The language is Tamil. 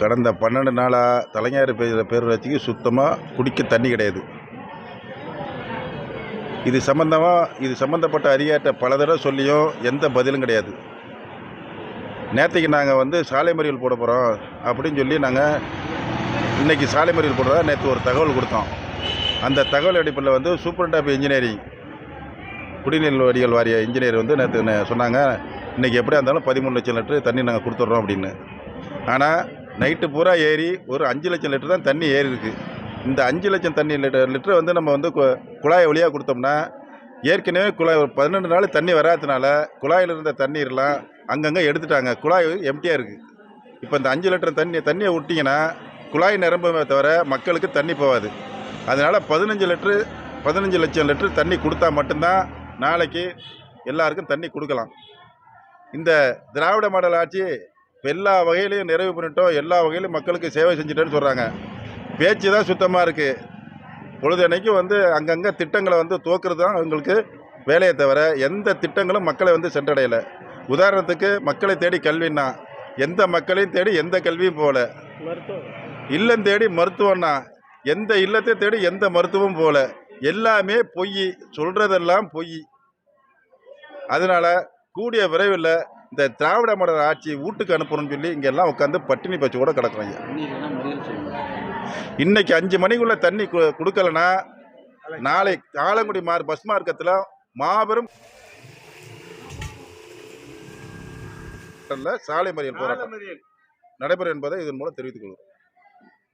கடந்த பன்னெண்டு நாளாக தலைஞாறு பேர் பேரூராட்சிக்கு சுத்தமாக குடிக்க தண்ணி கிடையாது. இது சம்மந்தமாக இது சம்மந்தப்பட்ட அதிகாரிட்ட பல தடவை சொல்லியும் எந்த பதிலும் கிடையாது. நேற்றுக்கு நாங்கள் வந்து சாலை மறியல் போட போகிறோம் அப்படின்னு சொல்லி நாங்கள் இன்றைக்கி சாலை மறியல் போடுறதா நேற்று ஒரு தகவல் கொடுத்தோம். அந்த தகவல் அடிப்படையில் வந்து சூப்பரண்ட் ஆஃப் இன்ஜினியரிங் குடிநீர் வடிகள் வாரிய இன்ஜினியர் வந்து நேற்று சொன்னாங்க இன்றைக்கி எப்படியா இருந்தாலும் பதிமூணு லட்சம் லிட்டரு தண்ணி நாங்கள் கொடுத்துட்றோம் அப்படின்னு. ஆனால் நைட்டு பூரா ஏறி ஒரு அஞ்சு லட்சம் லிட்டர் தான் தண்ணி ஏறி இருக்கு. இந்த அஞ்சு லட்சம் தண்ணி லிட்டர் லிட்டர் வந்து நம்ம வந்து கு- குழாய் வழியாக கொடுத்தோம்னா ஏற்கனவே குழாய் ஒரு பதினெண்டு நாள் தண்ணி வராததுனால குழாயில் இருந்த தண்ணீர்லாம் அங்கங்கே எடுத்துட்டாங்க. குழாய் எம்டியாக இருக்குது இப்போ இந்த அஞ்சு லிட்டர் தண்ணி தண்ணியை விட்டிங்கன்னா குழாய் நிரம்புமே தவிர மக்களுக்கு தண்ணி போகாது. அதனால் பதினஞ்சு லிட்ரு பதினஞ்சு லட்சம் லிட்டரு தண்ணி கொடுத்தா மட்டும்தான் நாளைக்கு எல்லாருக்கும் தண்ணி கொடுக்கலாம். இந்த திராவிட மாடல் ஆட்சி எல்லா வகையிலையும் நிறைவு பண்ணிட்டோம். எல்லா வகையிலும் மக்களுக்கு சேவை செஞ்சுட்டேன்னு சொல்கிறாங்க பேச்சு தான் சுத்தமாக இருக்குது பொழுதன்னைக்கும் வந்து அங்கங்கே திட்டங்களை வந்து துவக்கிறது தான் அவங்களுக்கு வேலையை தவிர எந்த திட்டங்களும் மக்களை வந்து சென்றடையலை. உதாரணத்துக்கு மக்களை தேடி கல்வின்னா எந்த மக்களையும் தேடி எந்த கல்வியும் போகல. இல்லம் தேடி மருத்துவம்னா எந்த இல்லத்தை தேடி எந்த மருத்துவமும் போகல. எல்லாமே பொய் சொல்கிறதெல்லாம் பொய். அதனால் கூடிய விரைவில் இந்த திராவிட மாடல் ஆட்சி வீட்டுக்கு அனுப்பணும்னு சொல்லி இங்கே எல்லாம் உட்காந்து பட்டினி பச்சு கூட கிடக்குறாங்க. இன்னைக்கு அஞ்சு மணிக்குள்ள தண்ணி கு- கொடுக்கலனா நாளை ஆலங்குடி மார் பஸ் மார்க்கத்தில் மாபெரும் சாலை மறியல் போராட்டம். நடைபெறும் என்பதை இதன் மூலம் தெரிவித்துக் கொள்கிறோம்.